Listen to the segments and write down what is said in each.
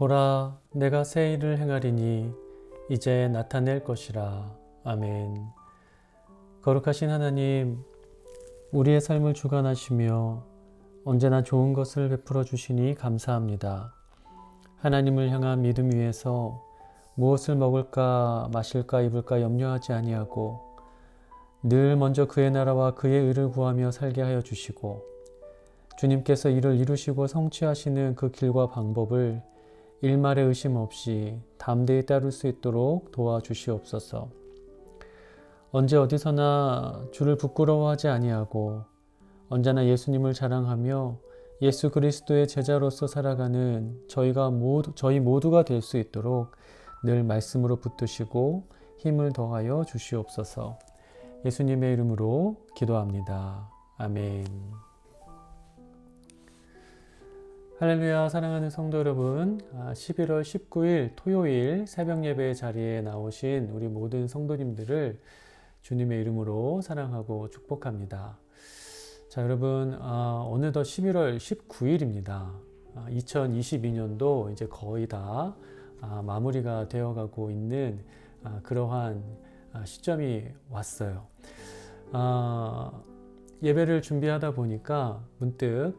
보라, 내가 새 일을 행하리니 이제 나타낼 것이라. 아멘. 거룩하신 하나님, 우리의 삶을 주관하시며 언제나 좋은 것을 베풀어 주시니 감사합니다. 하나님을 향한 믿음 위에서 무엇을 먹을까, 마실까, 입을까 염려하지 아니하고 늘 먼저 그의 나라와 그의 의를 구하며 살게 하여 주시고 주님께서 이를 이루시고 성취하시는 그 길과 방법을 일말의 의심 없이 담대히 따를 수 있도록 도와주시옵소서. 언제 어디서나 주를 부끄러워하지 아니하고 언제나 예수님을 자랑하며 예수 그리스도의 제자로서 살아가는 저희가 모두 저희 모두가 될 수 있도록 늘 말씀으로 붙드시고 힘을 더하여 주시옵소서. 예수님의 이름으로 기도합니다. 아멘. 할렐루야 사랑하는 성도 여러분 11월 19일 토요일 새벽 예배 자리에 나오신 우리 모든 성도님들을 주님의 이름으로 사랑하고 축복합니다. 자 여러분 어느덧 11월 19일입니다. 2022년도 이제 거의 다 마무리가 되어가고 있는 그러한 시점이 왔어요. 예배를 준비하다 보니까 문득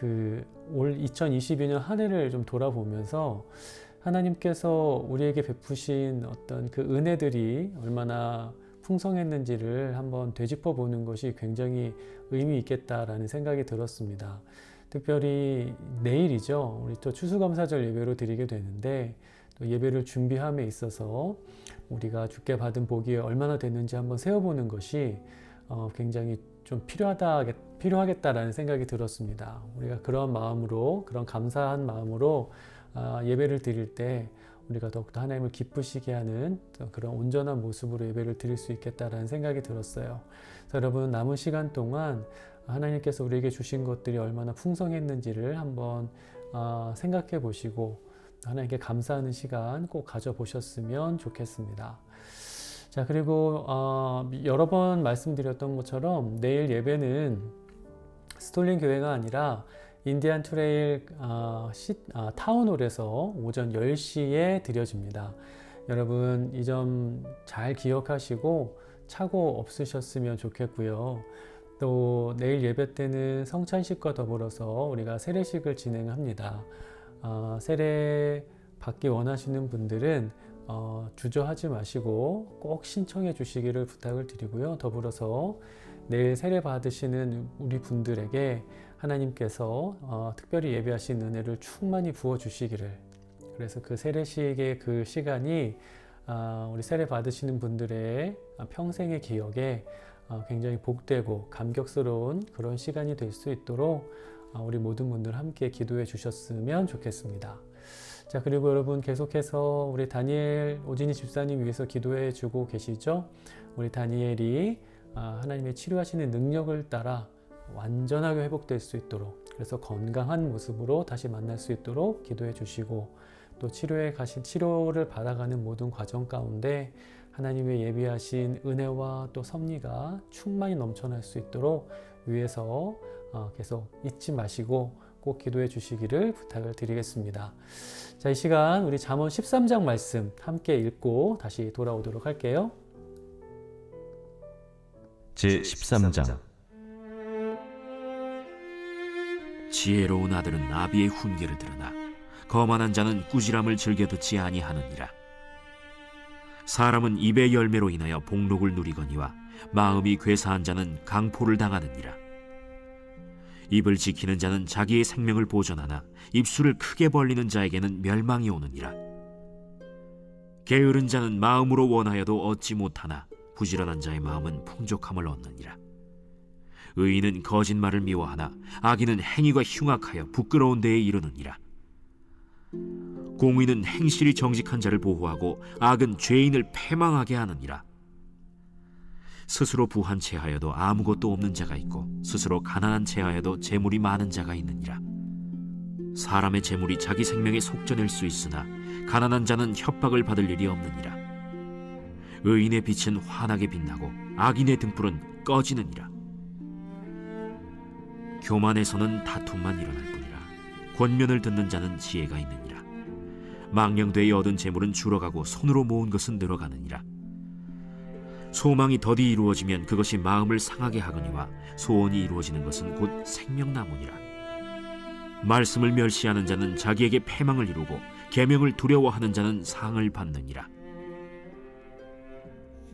그 올 2022년 한 해를 좀 돌아보면서 하나님께서 우리에게 베푸신 어떤 그 은혜들이 얼마나 풍성했는지를 한번 되짚어 보는 것이 굉장히 의미 있겠다라는 생각이 들었습니다. 특별히 내일이죠. 우리 또 추수감사절 예배로 드리게 되는데 또 예배를 준비함에 있어서 우리가 주께 받은 복이 얼마나 됐는지 한번 세어보는 것이 어, 굉장히 좀 필요하다, 필요하겠다라는 생각이 들었습니다. 우리가 그런 마음으로, 그런 감사한 마음으로 아, 예배를 드릴 때 우리가 더욱더 하나님을 기쁘시게 하는 그런 온전한 모습으로 예배를 드릴 수 있겠다라는 생각이 들었어요. 여러분 남은 시간 동안 하나님께서 우리에게 주신 것들이 얼마나 풍성했는지를 한번 아, 생각해 보시고 하나님께 감사하는 시간 꼭 가져보셨으면 좋겠습니다. 자, 그리고 어, 여러 번 말씀드렸던 것처럼 내일 예배는 스톨링 교회가 아니라 인디안 트레일 어, 시, 어, 타운홀에서 오전 10시에 드려집니다. 여러분 이 점 잘 기억하시고 착오 없으셨으면 좋겠고요. 또 내일 예배 때는 성찬식과 더불어서 우리가 세례식을 진행합니다. 어, 세례 받기 원하시는 분들은 어, 주저하지 마시고 꼭 신청해 주시기를 부탁을 드리고요. 더불어서 내일 세례 받으시는 우리 분들에게 하나님께서 어, 특별히 예배하신 은혜를 충만히 부어 주시기를 그래서 그 세례식의 그 시간이 어, 우리 세례 받으시는 분들의 평생의 기억에 어, 굉장히 복되고 감격스러운 그런 시간이 될 수 있도록 어, 우리 모든 분들 함께 기도해 주셨으면 좋겠습니다. 자, 그리고 여러분 계속해서 우리 다니엘 오진희 집사님 위해서 기도해 주고 계시죠? 우리 다니엘이 아, 하나님의 치료하시는 능력을 따라 완전하게 회복될 수 있도록 그래서 건강한 모습으로 다시 만날 수 있도록 기도해 주시고 또 치료에 가신 치료를 받아가는 모든 과정 가운데 하나님의 예비하신 은혜와 또 섭리가 충만히 넘쳐날 수 있도록 위에서 어, 계속 잊지 마시고 꼭 기도해 주시기를 부탁을 드리겠습니다. 자, 이 시간 우리 잠언 13장 말씀 함께 읽고 다시 돌아오도록 할게요. 제 13장 지혜로운 아들은 나비의 훈계를 들으나 거만한 자는 꾸지람을 즐겨 듣지 아니하느니라. 사람은 입의 열매로 인하여 복록을 누리거니와 마음이 괴사한 자는 강포를 당하느니라. 입을 지키는 자는 자기의 생명을 보존하나 입술을 크게 벌리는 자에게는 멸망이 오느니라. 게으른 자는 마음으로 원하여도 얻지 못하나 부지런한 자의 마음은 풍족함을 얻느니라. 의인은 거짓말을 미워하나 악인은 행위가 흉악하여 부끄러운 데에 이르느니라. 공의는 행실이 정직한 자를 보호하고 악은 죄인을 패망하게 하느니라. 스스로 부한 채하여도 아무것도 없는 자가 있고 스스로 가난한 채하여도 재물이 많은 자가 있느니라. 사람의 재물이 자기 생명에 속전일 수 있으나 가난한 자는 협박을 받을 일이 없느니라. 의인의 빛은 환하게 빛나고 악인의 등불은 꺼지느니라. 교만에서는 다툼만 일어날 뿐이라 권면을 듣는 자는 지혜가 있느니라. 망령되이 얻은 재물은 줄어가고 손으로 모은 것은 늘어가느니라. 소망이 더디 이루어지면 그것이 마음을 상하게 하거니와 소원이 이루어지는 것은 곧 생명나무니라. 말씀을 멸시하는 자는 자기에게 패망을 이루고 계명을 두려워하는 자는 상을 받느니라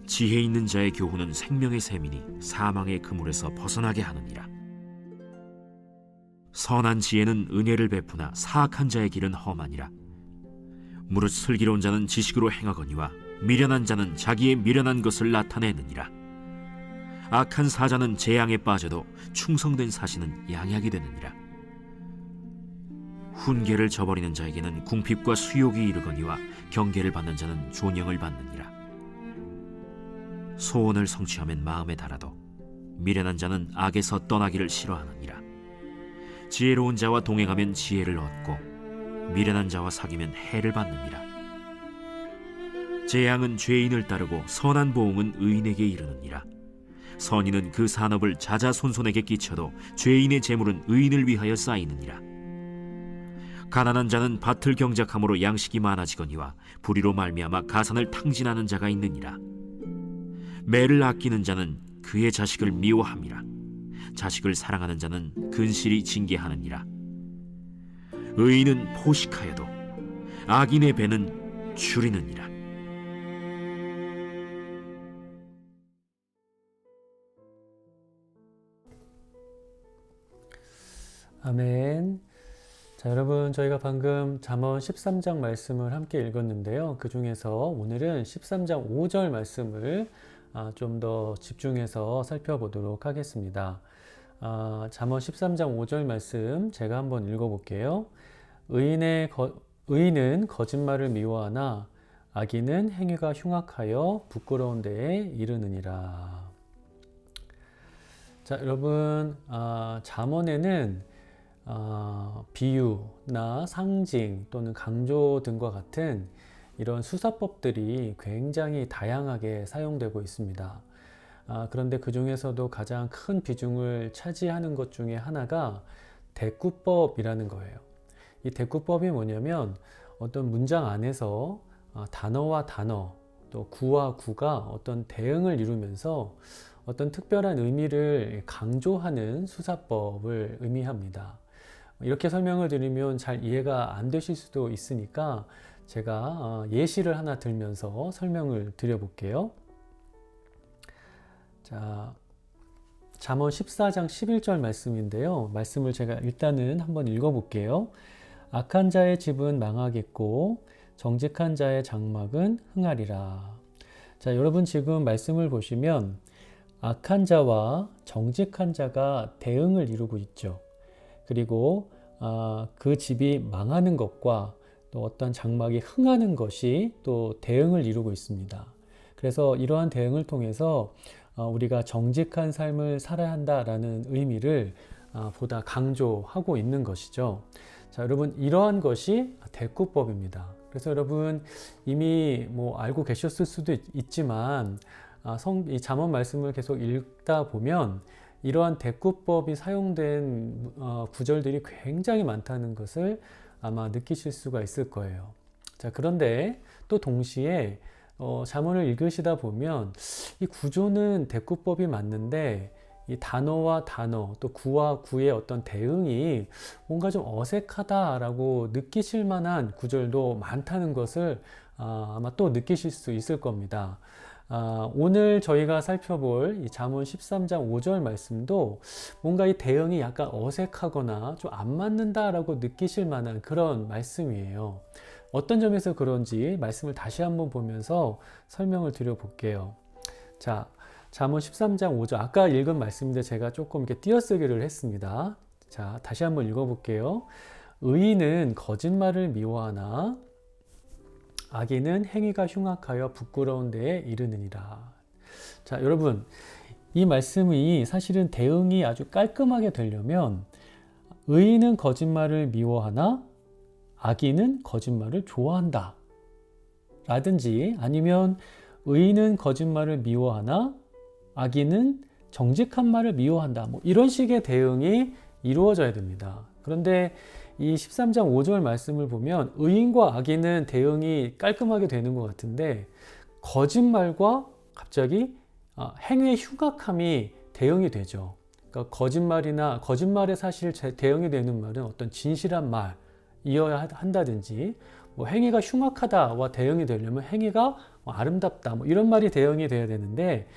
지혜 있는 자의 교훈은 생명의 샘이니 사망의 그물에서 벗어나게 하느니라. 선한 지혜는 은혜를 베푸나 사악한 자의 길은 험하니라. 무릇 슬기로운 자는 지식으로 행하거니와 미련한 자는 자기의 미련한 것을 나타내느니라. 악한 사자는 재앙에 빠져도 충성된 사신은 양약이 되느니라. 훈계를 저버리는 자에게는 궁핍과 수욕이 이르거니와 경계를 받는 자는 존영을 받느니라 소원을 성취하면 마음에 달아도 미련한 자는 악에서 떠나기를 싫어하느니라. 지혜로운 자와 동행하면 지혜를 얻고 미련한 자와 사귀면 해를 받느니라. 재앙은 죄인을 따르고 선한 보응은 의인에게 이르느니라. 선인은 그 산업을 자자손손에게 끼쳐도 죄인의 재물은 의인을 위하여 쌓이느니라. 가난한 자는 밭을 경작함으로 양식이 많아지거니와 불의로 말미암아 가산을 탕진하는 자가 있느니라 매를 아끼는 자는 그의 자식을 미워함이라 자식을 사랑하는 자는 근실이 징계하느니라 의인은 포식하여도 악인의 배는 줄이느니라 아멘. 자, 여러분, 저희가 방금 잠언 13장 말씀을 함께 읽었는데요. 그 중에서 오늘은 13장 5절 말씀을 아, 좀 더 집중해서 살펴보도록 하겠습니다. 아, 잠언 13장 5절 말씀 제가 한번 읽어볼게요. 의인의 거, 의인은 거짓말을 미워하나 악인은 행위가 흉악하여 부끄러운 데에 이르느니라. 자, 여러분, 아, 잠언에는 아, 비유나 상징 또는 강조 등과 같은 이런 수사법들이 굉장히 다양하게 사용되고 있습니다. 아, 그런데 그 중에서도 가장 큰 비중을 차지하는 것 중에 하나가 대꾸법이라는 거예요. 이 대꾸법이 뭐냐면 어떤 문장 안에서 아, 단어와 단어 또 구와 구가 어떤 대응을 이루면서 어떤 특별한 의미를 강조하는 수사법을 의미합니다. 이렇게 설명을 드리면 잘 이해가 안 되실 수도 있으니까 제가 어, 예시를 하나 들면서 설명을 드려볼게요. 자, 잠언 14장 11절 말씀인데요. 말씀을 제가 일단은 한번 읽어볼게요. 악한 자의 집은 망하겠고 정직한 자의 장막은 흥하리라. 자, 여러분 지금 말씀을 보시면 악한 자와 정직한 자가 대응을 이루고 있죠. 그리고 아, 그 집이 망하는 것과 또 어떤 장막이 흥하는 것이 또 대응을 이루고 있습니다. 그래서 이러한 대응을 통해서 어, 우리가 정직한 삶을 살아야 한다라는 의미를 아, 보다 강조하고 있는 것이죠. 자, 여러분 이러한 것이 대꾸법입니다. 그래서 여러분 이미 뭐 알고 계셨을 수도 있, 있지만 아, 성, 이 잠언 말씀을 계속 읽다 보면 이러한 대꾸법이 사용된 어, 구절들이 굉장히 많다는 것을 아마 느끼실 수가 있을 거예요. 자, 그런데 또 동시에 어, 잠언을 읽으시다 보면 이 구조는 대꾸법이 맞는데 이 단어와 단어 또 구와 구의 어떤 대응이 뭔가 좀 어색하다라고 느끼실 만한 구절도 많다는 것을 아, 아마 또 느끼실 수 있을 겁니다. 아, 오늘 저희가 살펴볼 이 잠언 13장 5절 말씀도 뭔가 이 대응이 약간 어색하거나 좀 안 맞는다라고 느끼실 만한 그런 말씀이에요. 어떤 점에서 그런지 말씀을 다시 한번 보면서 설명을 드려 볼게요. 자, 잠언 13장 5절 아까 읽은 말씀인데 제가 조금 이렇게 띄어쓰기를 했습니다. 자, 다시 한번 읽어 볼게요. 의인은 거짓말을 미워하나 악인은 행위가 흉악하여 부끄러운 데에 이르느니라. 자, 여러분, 이 말씀이 사실은 대응이 아주 깔끔하게 되려면 의인은 거짓말을 미워하나 악인은 거짓말을 좋아한다. 라든지 아니면 의인은 거짓말을 미워하나 악인은 정직한 말을 미워한다. 뭐 이런 식의 대응이 이루어져야 됩니다. 그런데 이 13장 5절 말씀을 보면 의인과 악인은 대응이 깔끔하게 되는 것 같은데 거짓말과 갑자기 아, 행위의 흉악함이 대응이 되죠. 그러니까 거짓말이나 거짓말의 사실 대응이 되는 말은 어떤 진실한 말이어야 하- 한다든지 뭐 행위가 흉악하다와 대응이 되려면 행위가 뭐 아름답다 뭐 이런 말이 대응이 돼야 되는데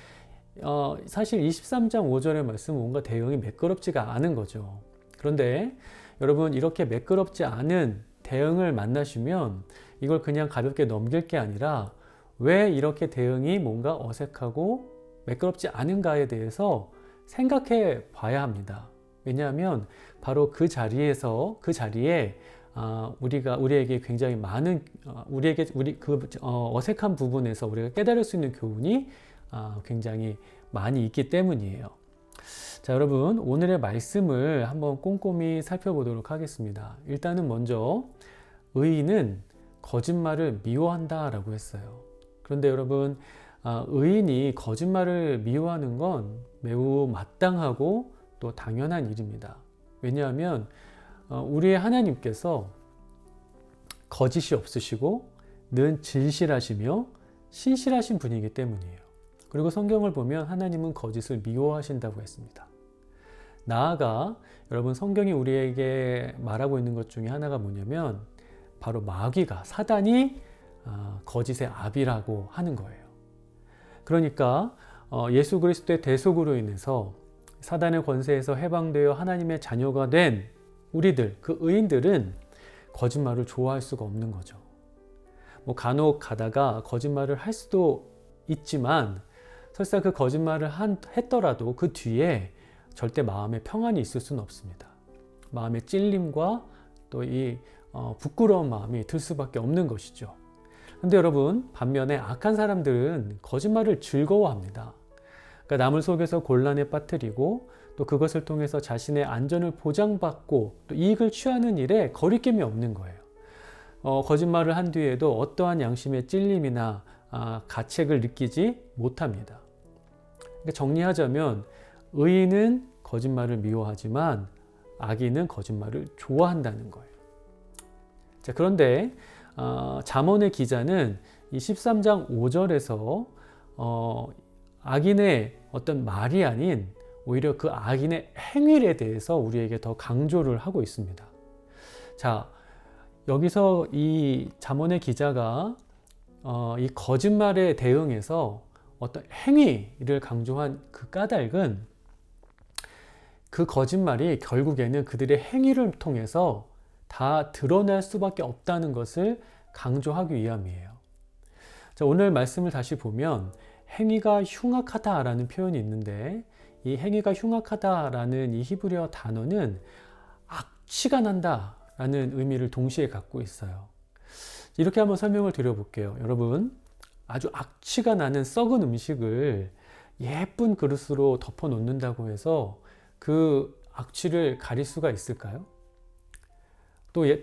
어, 사실 23장 5절의 말씀은 뭔가 대응이 매끄럽지가 않은 거죠. 그런데 여러분 이렇게 매끄럽지 않은 대응을 만나시면 이걸 그냥 가볍게 넘길 게 아니라 왜 이렇게 대응이 뭔가 어색하고 매끄럽지 않은가에 대해서 생각해 봐야 합니다. 왜냐하면 바로 그 자리에서 그 자리에 아, 우리가 우리에게 굉장히 많은 어, 우리에게 우리 그 어, 어색한 부분에서 우리가 깨달을 수 있는 교훈이 아, 굉장히 많이 있기 때문이에요. 자, 여러분 오늘의 말씀을 한번 꼼꼼히 살펴보도록 하겠습니다. 일단은 먼저 의인은 거짓말을 미워한다 라고 했어요. 그런데 여러분 아, 의인이 거짓말을 미워하는 건 매우 마땅하고 또 당연한 일입니다. 왜냐하면 어, 우리의 하나님께서 거짓이 없으시고 늘 진실하시며 신실하신 분이기 때문이에요. 그리고 성경을 보면 하나님은 거짓을 미워하신다고 했습니다. 나아가 여러분 성경이 우리에게 말하고 있는 것 중에 하나가 뭐냐면 바로 마귀가 사단이 아, 거짓의 압이라고 하는 거예요. 그러니까 어, 예수 그리스도의 대속으로 인해서 사단의 권세에서 해방되어 하나님의 자녀가 된 우리들 그 의인들은 거짓말을 좋아할 수가 없는 거죠. 뭐 간혹 가다가 거짓말을 할 수도 있지만 설사 그 거짓말을 한, 했더라도 그 뒤에 절대 마음에 평안이 있을 수는 없습니다. 마음의 찔림과 또이 어, 부끄러운 마음이 들 수밖에 없는 것이죠. 근데 여러분 반면에 악한 사람들은 거짓말을 즐거워합니다. 그러니까 남을 속여서 곤란에 빠뜨리고 또 그것을 통해서 자신의 안전을 보장받고 또 이익을 취하는 일에 거리낌이 없는 거예요. 어, 거짓말을 한 뒤에도 어떠한 양심의 찔림이나 아, 가책을 느끼지 못합니다. 그러니까 정리하자면 의인은 거짓말을 미워하지만 악인은 거짓말을 좋아한다는 거예요. 자, 그런데 어, 잠언의 기자는 이 13장 5절에서 어, 악인의 어떤 말이 아닌 오히려 그 악인의 행위에 대해서 우리에게 더 강조를 하고 있습니다. 자, 여기서 이 잠언의 기자가 어, 이 거짓말에 대응해서 어떤 행위를 강조한 그 까닭은 그 거짓말이 결국에는 그들의 행위를 통해서 다 드러날 수밖에 없다는 것을 강조하기 위함이에요. 자, 오늘 말씀을 다시 보면 행위가 흉악하다라는 표현이 있는데 이 행위가 흉악하다라는 이 히브리어 단어는 악취가 난다라는 의미를 동시에 갖고 있어요. 이렇게 한번 설명을 드려볼게요. 여러분, 아주 악취가 나는 썩은 음식을 예쁜 그릇으로 덮어 놓는다고 해서 그 악취를 가릴 수가 있을까요? 또, 예,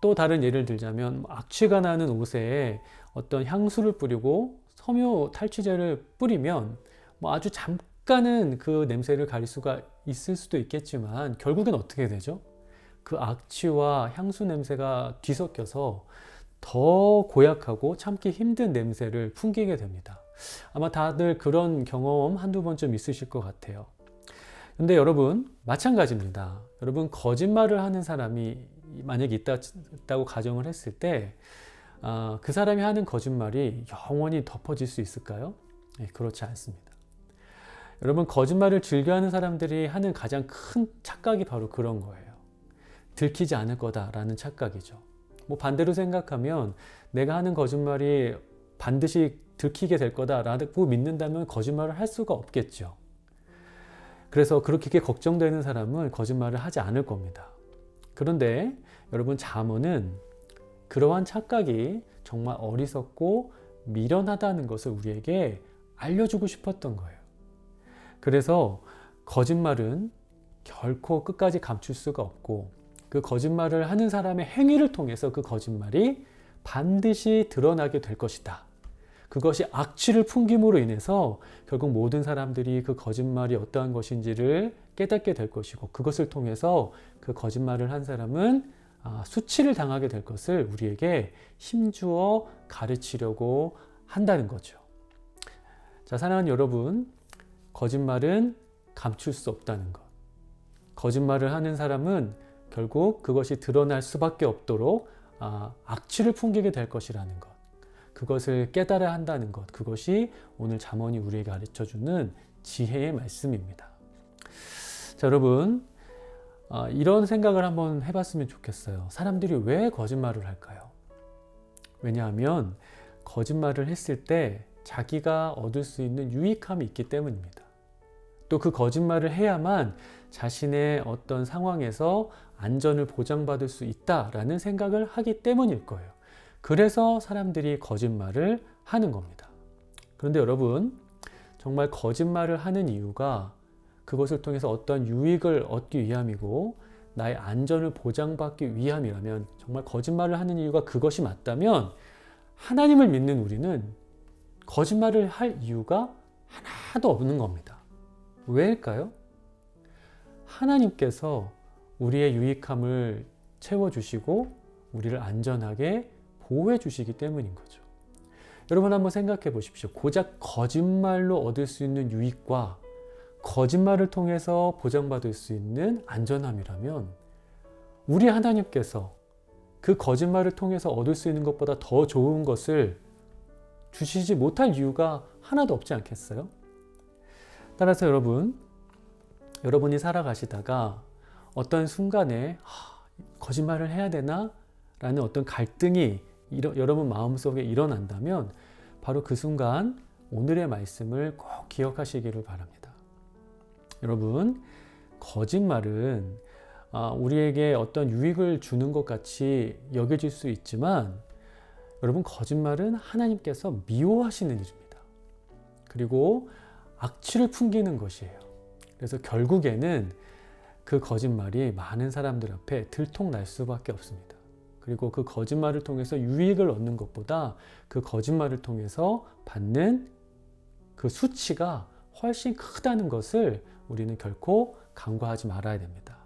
또 다른 예를 들자면 악취가 나는 옷에 어떤 향수를 뿌리고 섬유 탈취제를 뿌리면 뭐 아주 잠깐은 그 냄새를 가릴 수가 있을 수도 있겠지만 결국엔 어떻게 되죠? 그 악취와 향수 냄새가 뒤섞여서 더 고약하고 참기 힘든 냄새를 풍기게 됩니다. 아마 다들 그런 경험 한두 번쯤 있으실 것 같아요. 근데 여러분, 마찬가지입니다. 여러분, 거짓말을 하는 사람이 만약에 있다, 있다고 가정을 했을 때, 아, 그 사람이 하는 거짓말이 영원히 덮어질 수 있을까요? 네, 그렇지 않습니다. 여러분, 거짓말을 즐겨하는 사람들이 하는 가장 큰 착각이 바로 그런 거예요. 들키지 않을 거다라는 착각이죠. 뭐 반대로 생각하면 내가 하는 거짓말이 반드시 들키게 될 거다라고 믿는다면 거짓말을 할 수가 없겠죠. 그래서 그렇게 걱정되는 사람은 거짓말을 하지 않을 겁니다. 그런데 여러분 잠언은 그러한 착각이 정말 어리석고 미련하다는 것을 우리에게 알려주고 싶었던 거예요. 그래서 거짓말은 결코 끝까지 감출 수가 없고 그 거짓말을 하는 사람의 행위를 통해서 그 거짓말이 반드시 드러나게 될 것이다. 그것이 악취를 풍김으로 인해서 결국 모든 사람들이 그 거짓말이 어떠한 것인지를 깨닫게 될 것이고 그것을 통해서 그 거짓말을 한 사람은 아, 수치를 당하게 될 것을 우리에게 힘주어 가르치려고 한다는 거죠. 자, 사랑하는 여러분, 거짓말은 감출 수 없다는 것. 거짓말을 하는 사람은 결국 그것이 드러날 수밖에 없도록 아, 악취를 풍기게 될 것이라는 것. 그것을 깨달아야 한다는 것. 그것이 오늘 잠언이 우리에게 가르쳐 주는 지혜의 말씀입니다. 자, 여러분. 아, 이런 생각을 한번 해봤으면 좋겠어요. 사람들이 왜 거짓말을 할까요? 왜냐하면 거짓말을 했을 때 자기가 얻을 수 있는 유익함이 있기 때문입니다. 또 그 거짓말을 해야만 자신의 어떤 상황에서 안전을 보장받을 수 있다라는 생각을 하기 때문일 거예요. 그래서 사람들이 거짓말을 하는 겁니다. 그런데 여러분, 정말 거짓말을 하는 이유가 그것을 통해서 어떤 유익을 얻기 위함이고 나의 안전을 보장받기 위함이라면 정말 거짓말을 하는 이유가 그것이 맞다면 하나님을 믿는 우리는 거짓말을 할 이유가 하나도 없는 겁니다. 왜일까요? 하나님께서 우리의 유익함을 채워주시고 우리를 안전하게 보호해 주시기 때문인 거죠. 여러분 한번 생각해 보십시오. 고작 거짓말로 얻을 수 있는 유익과 거짓말을 통해서 보장받을 수 있는 안전함이라면 우리 하나님께서 그 거짓말을 통해서 얻을 수 있는 것보다 더 좋은 것을 주시지 못할 이유가 하나도 없지 않겠어요? 따라서 여러분, 여러분이 살아가시다가 어떤 순간에 하, 거짓말을 해야 되나? 라는 어떤 갈등이 일어, 여러분 마음속에 일어난다면 바로 그 순간 오늘의 말씀을 꼭 기억하시기를 바랍니다. 여러분, 거짓말은 아, 우리에게 어떤 유익을 주는 것 같이 여겨질 수 있지만 여러분 거짓말은 하나님께서 미워하시는 일입니다. 그리고 악취를 풍기는 것이에요. 그래서 결국에는 그 거짓말이 많은 사람들 앞에 들통날 수밖에 없습니다. 그리고 그 거짓말을 통해서 유익을 얻는 것보다 그 거짓말을 통해서 받는 그 수치가 훨씬 크다는 것을 우리는 결코 간과하지 말아야 됩니다.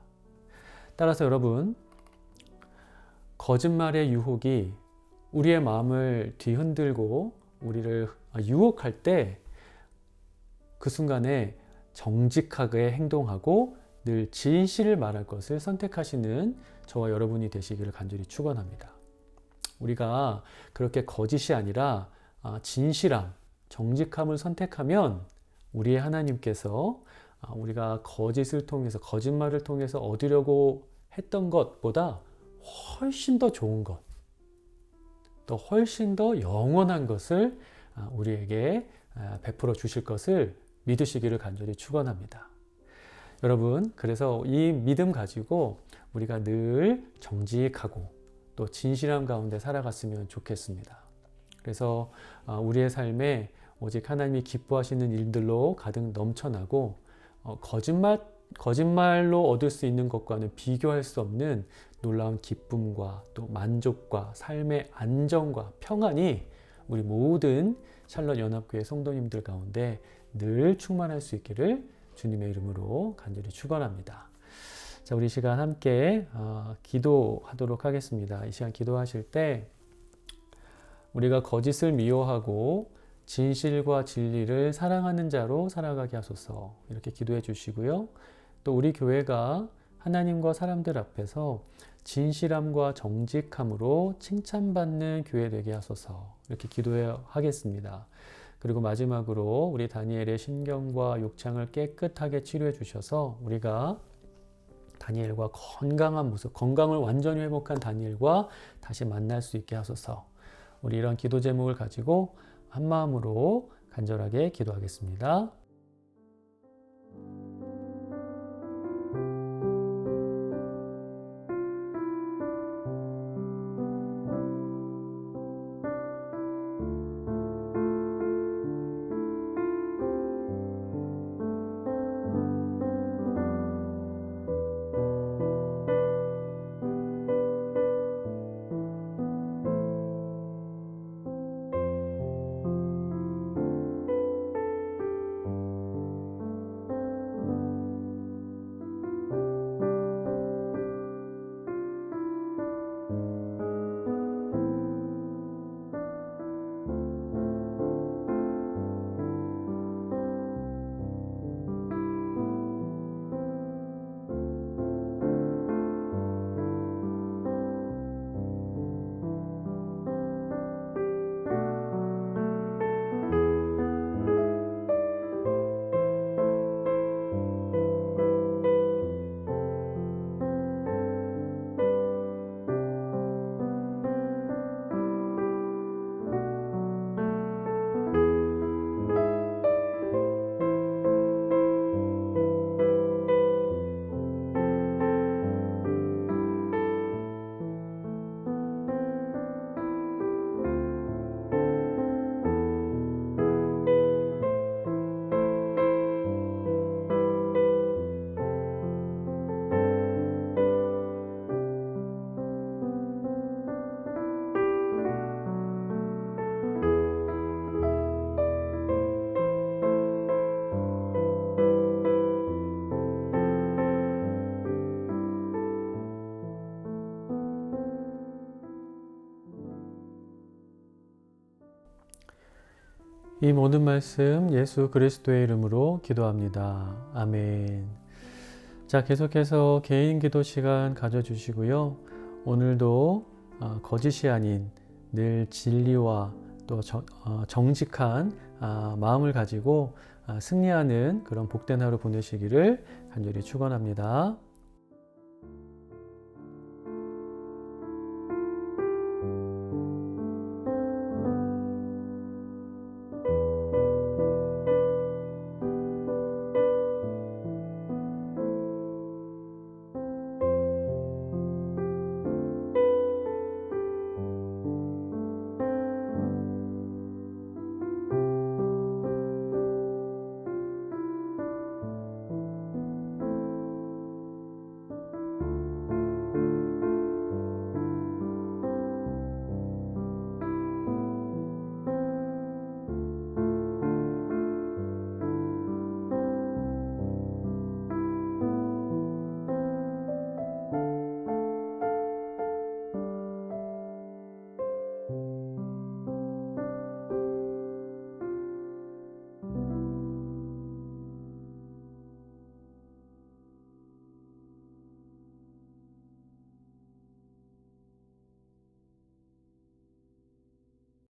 따라서 여러분, 거짓말의 유혹이 우리의 마음을 뒤흔들고 우리를 유혹할 때 그 순간에 정직하게 행동하고 늘 진실을 말할 것을 선택하시는 저와 여러분이 되시기를 간절히 축원합니다. 우리가 그렇게 거짓이 아니라 진실함, 정직함을 선택하면 우리의 하나님께서 우리가 거짓을 통해서 거짓말을 통해서 얻으려고 했던 것보다 훨씬 더 좋은 것, 또 훨씬 더 영원한 것을 우리에게 베풀어 주실 것을 믿으시기를 간절히 축원합니다. 여러분, 그래서 이 믿음 가지고 우리가 늘 정직하고 또 진실함 가운데 살아갔으면 좋겠습니다. 그래서 우리의 삶에 오직 하나님이 기뻐하시는 일들로 가득 넘쳐나고 어, 거짓말 거짓말로 얻을 수 있는 것과는 비교할 수 없는 놀라운 기쁨과 또 만족과 삶의 안정과 평안이 우리 모든 샬럿 연합교회 성도님들 가운데 늘 충만할 수 있기를 주님의 이름으로 간절히 축원합니다. 자, 우리 시간 함께 어, 기도하도록 하겠습니다. 이 시간 기도하실 때 우리가 거짓을 미워하고 진실과 진리를 사랑하는 자로 살아가게 하소서 이렇게 기도해 주시고요. 또 우리 교회가 하나님과 사람들 앞에서 진실함과 정직함으로 칭찬받는 교회 되게 하소서 이렇게 기도하겠습니다. 그리고 마지막으로 우리 다니엘의 신경과 욕창을 깨끗하게 치료해 주셔서 우리가 다니엘과 건강한 모습, 건강을 완전히 회복한 다니엘과 다시 만날 수 있게 하소서. 우리 이런 기도 제목을 가지고 한 마음으로 간절하게 기도하겠습니다. 이 모든 말씀 예수 그리스도의 이름으로 기도합니다. 아멘. 자, 계속해서 개인 기도 시간 가져주시고요. 오늘도 아, 거짓이 아닌 늘 진리와 또 정- 어, 정직한 아, 마음을 가지고 아, 승리하는 그런 복된 하루 보내시기를 간절히 축원합니다.